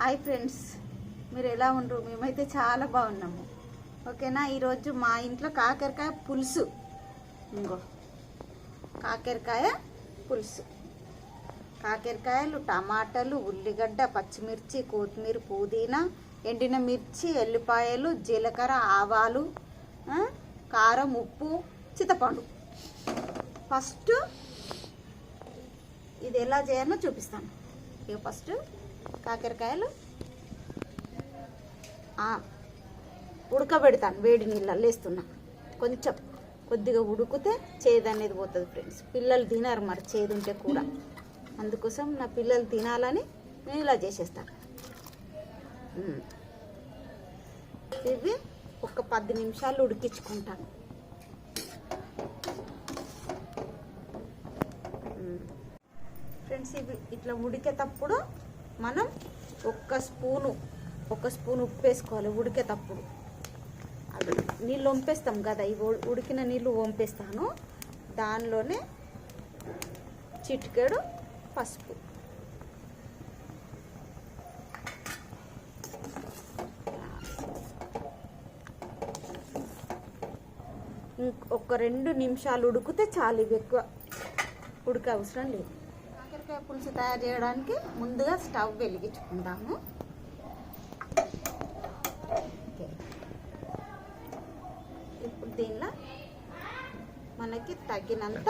Hi friends. మీరు ఎలా ఉండరు? మేమైతే చాలా బాగున్నాము. ఓకేనా? ఈరోజు మా ఇంట్లో కాకరకాయ పులుసు. ఇంకో. కాకరకాయ పులుసు. కాకరకాయలు టమాటాలు ఉల్లిగడ్డ పచ్చిమిర్చి కొత్తిమీర పుదీనా ఎండిన మిర్చి ఎల్లిపాయలు జీలకర్ర ఆవాలు కారం ఉప్పు చింతపండు. ఫస్ట్ ఇది ఎలా చేయాలో చూపిస్తాను. ఇక ఫస్ట్ కాకరకాయలు. ఉడకబెడతాను వేడి నీళ్ళల్లో వేస్తున్నా. కొంచెం కొద్దిగా ఉడికితే చేదు అనేది పోతుంది ఫ్రెండ్స్. పిల్లలు తినరు మరి చేదు ఉంటే కూడా. అందుకోసం నా పిల్లలు తినాలని నేను ఇలా చేసేస్తాను. ఇవి ఒక పది నిమిషాలు ఉడికించుకుంటాను. ఫ్రెండ్స్ ఇవి ఇట్లా ఉడికేటప్పుడు మనం ఒక్క స్పూను ఒక స్పూన్ ఉప్పు వేసుకోవాలి ఉడికేటప్పుడు అది నీళ్ళు వంపేస్తాం కదా ఇవి ఉడికిన నీళ్ళు వంపేస్తాను. దానిలోనే చిటికెడు పసుపు. ఇంక ఒక రెండు నిమిషాలు ఉడికితే చాలు ఇవి ఎక్కువ ఉడక అవసరం లేదు. కాకరకాయ పులుసు తయారు చేయడానికి ముందుగా స్టవ్ వెలిగించుకుందాము. ఇప్పుడు దీనిలో మనకి తగినంత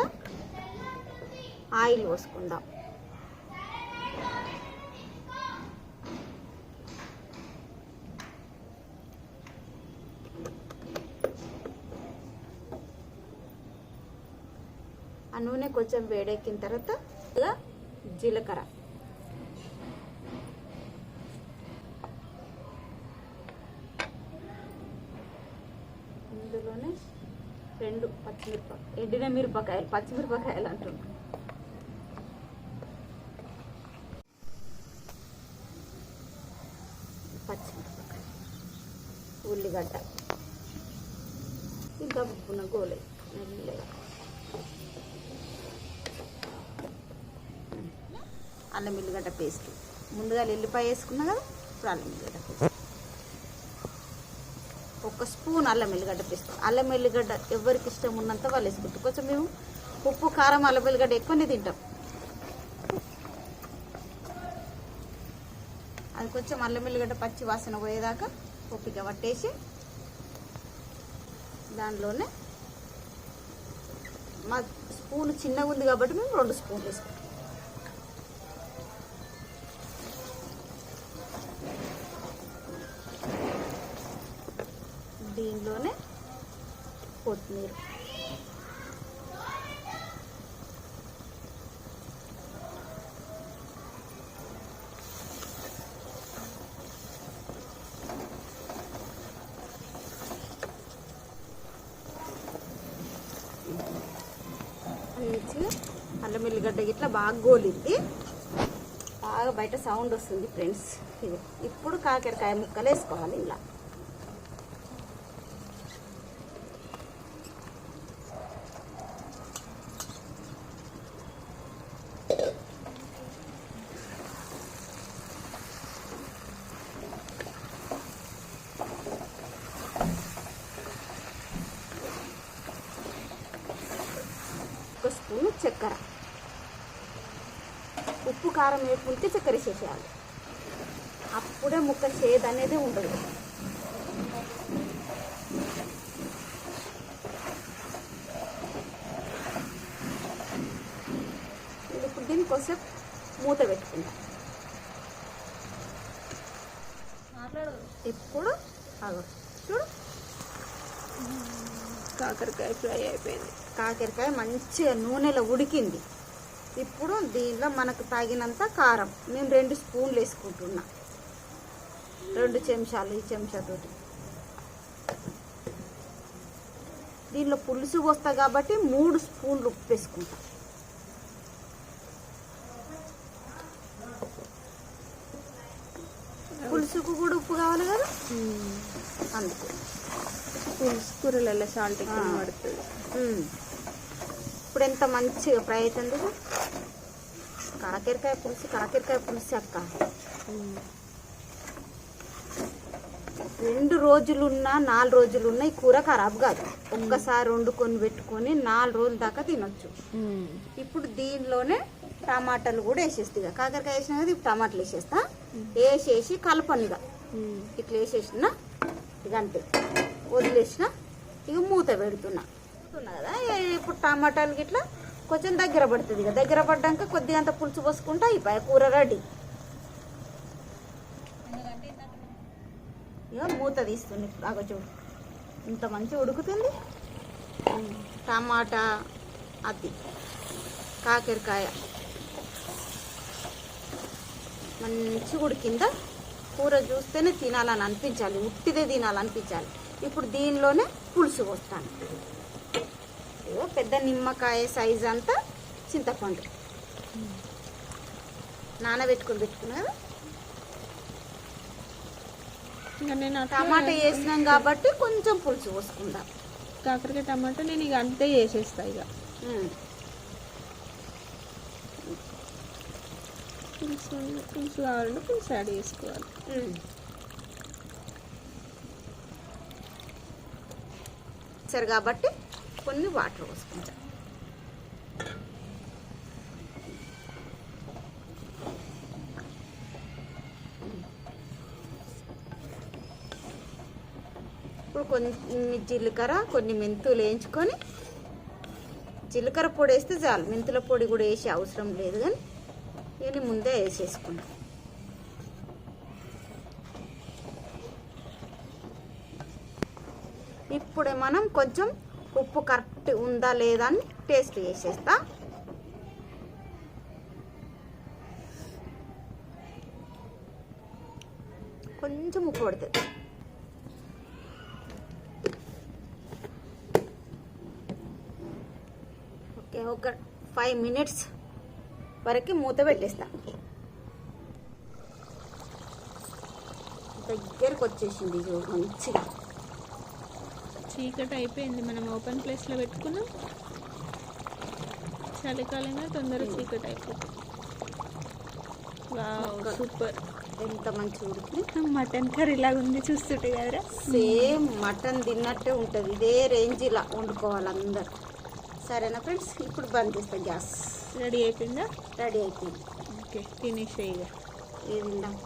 ఆయిల్ పోసుకుందాం. ఆ నూనె కొంచెం వేడెక్కిన తర్వాత ఇలా జీలకర్ర. ఇందులోనే రెండు పచ్చిమిరపకాయ ఎండిన మిరపకాయలు పచ్చిమిరపకాయలు అంటున్నా. పచ్చిమిరపకాయ ఉల్లిగడ్డ ఇంకా ఉప్పున గోలే మెల్లగా అల్లం ఎల్లిగడ్డ పేస్ట్ ముందుగా ఎల్లిపాయ వేసుకున్నా కదా ఇప్పుడు అల్లం ఎల్లిగడ్డ పేస్ట్ ఒక స్పూన్ అల్లం ఎల్లిగడ్డ పేస్ట్ అల్లం ఎల్లిగడ్డ ఎవరికి ఇష్టం ఉన్నంత వాళ్ళు వేసుకుంటారు కొంచెం మేము. ఉప్పు కారం అల్లం ఎల్లిగడ్డ ఎక్కువనే తింటాం. అది కొంచెం అల్లం ఎల్లిగడ్డ పచ్చి వాసన పోయేదాకా ఉప్పిక పట్టేసి దానిలోనే మా స్పూన్ చిన్నగా ఉంది కాబట్టి మేము రెండు స్పూన్లు వేసుకుంటాం దీనిలోనే కొత్తిమీర అల్లం ఎల్లిగడ్డ ఇట్లా బాగా గోలింది బాగా బయట సౌండ్ వస్తుంది ఫ్రెండ్స్. ఇది ఇప్పుడు కాకరకాయ ముక్కలు వేసుకోవాలి ఇలా. ఒక స్పూను చక్కెర. ఉప్పు కారం వేపుకుంటే చక్కెర వేసేసేయాలి. అప్పుడే ముక్క చేదు అనేది ఉండదు. ఇప్పుడు దీన్ని కొంచెం మూత పెట్టుకుందాం. ఇప్పుడు చూడు కాకరకాయ ఫ్రై అయిపోయింది. కాకరకాయ మంచిగా నూనెలో ఉడికింది. ఇప్పుడు దీనిలో మనకు తగినంత కారం. మేము రెండు స్పూన్లు వేసుకుంటున్నా. రెండు చెంచాలు ఈ చెంచాతోటి దీనిలో పులుసు పోస్తా కాబట్టి మూడు స్పూన్లు ఉప్పు వేసుకుంటా పులుసుకు కూడా ఉప్పు కావాలి కదా అందుకు పులుసు కూరలలో సాల్ట్ ఎక్కువ. పడుతుంది. ఇప్పుడు ఎంత మంచిగా ఫ్రై అవుతుంది. కాకరకాయ పులుసు కాకరకాయ పులుసు అక్క. రెండు రోజులున్నా నాలుగు రోజులున్నా ఈ కూర ఖరాబ్ కాదు. ఒక్కసారి వండుకొని పెట్టుకొని నాలుగు రోజుల దాకా తినొచ్చు. ఇప్పుడు దీనిలోనే టమాటాలు కూడా వేసేస్తా ఇక. కాకరకాయ వేసినా కదా ఇప్పుడు టమాటాలు వేసేస్తా. వేసేసి కలపనిగా ఇట్లా వేసేసిన ఇక అంతే. వదిలేసిన. ఇక మూత పెడుతున్నా. పెడుతున్నా కదా ఇప్పుడు టమాటాలు ఇట్లా కొంచెం దగ్గర పడుతుంది ఇక. దగ్గర పడ్డాక కొద్దిగా అంత పులుసు పోసుకుంటా అయిపోయి కూర రెడీ. ఇక మూత తీస్తుంది ఇప్పుడు. చూడు. ఇంత మంచి ఉడుకుతుంది. టమాటా అది కాకరకాయ. మంచి ఉడికిందా? కూర చూస్తేనే తినాలని అనిపించాలి. ఉట్టిదే తినాలనిపించాలి. ఇప్పుడు దీనిలోనే పులుసు పోస్తాను. పెద్ద నిమ్మకాయ సైజ్ అంతా చింతపండు. నానబెట్టుకొని పెట్టుకున్నా కదా? ఇంకా నేను టమాటా వేసినాం కాబట్టి కొంచెం పులుసు పోసుకుందాం. కాకరకాయ టమాటా నేను ఇక అంతే చేసేస్తా ఇక. పులుసు పులుసు కావాలంటే పులుసు యాడ్ చేసుకోవాలి. ఉమ్. కాబట్టి కొన్ని వాటర్ పోసుకుంటాం ఇప్పుడు కొన్ని జీలకర్ర కొన్ని మెంతులు వేయించుకొని జీలకర్ర పొడి వేస్తే చాలు మెంతుల పొడి కూడా వేసే అవసరం లేదు కానీ ఇవన్నీ ముందే వేసేసుకుంటాం ఇప్పుడే మనం కొంచెం ఉప్పు కరెక్ట్ ఉందా లేదా అని టేస్ట్ చేసేస్తా. కొంచెం ఉప్పు పడుతుంది. ఓకే ఒక ఫైవ్ మినిట్స్ వరకు మూత పెట్టేస్తా. దగ్గరకు వచ్చేసింది మంచిగా. చీకటి అయిపోయింది. మనం ఓపెన్ ప్లేస్లో పెట్టుకున్నాం. చలికాలంగా తొందరగా చీకటి అయిపోతుంది. సూపర్ ఎంత మంచిగా ఉడికి మటన్ కర్రీ లాగా ఉంది చూస్తుంటే కదరా. సేమ్ మటన్ తిన్నట్టే ఉంటుంది. ఇదే రేంజ్లా వండుకోవాలి అందరు. సరేనా ఫ్రెండ్స్? ఇప్పుడు బంద్ చేస్తా గ్యాస్. రెడీ అయిపోయిందా? రెడీ అయిపోయింది. ఓకే ఇక. ఏది ఇందాక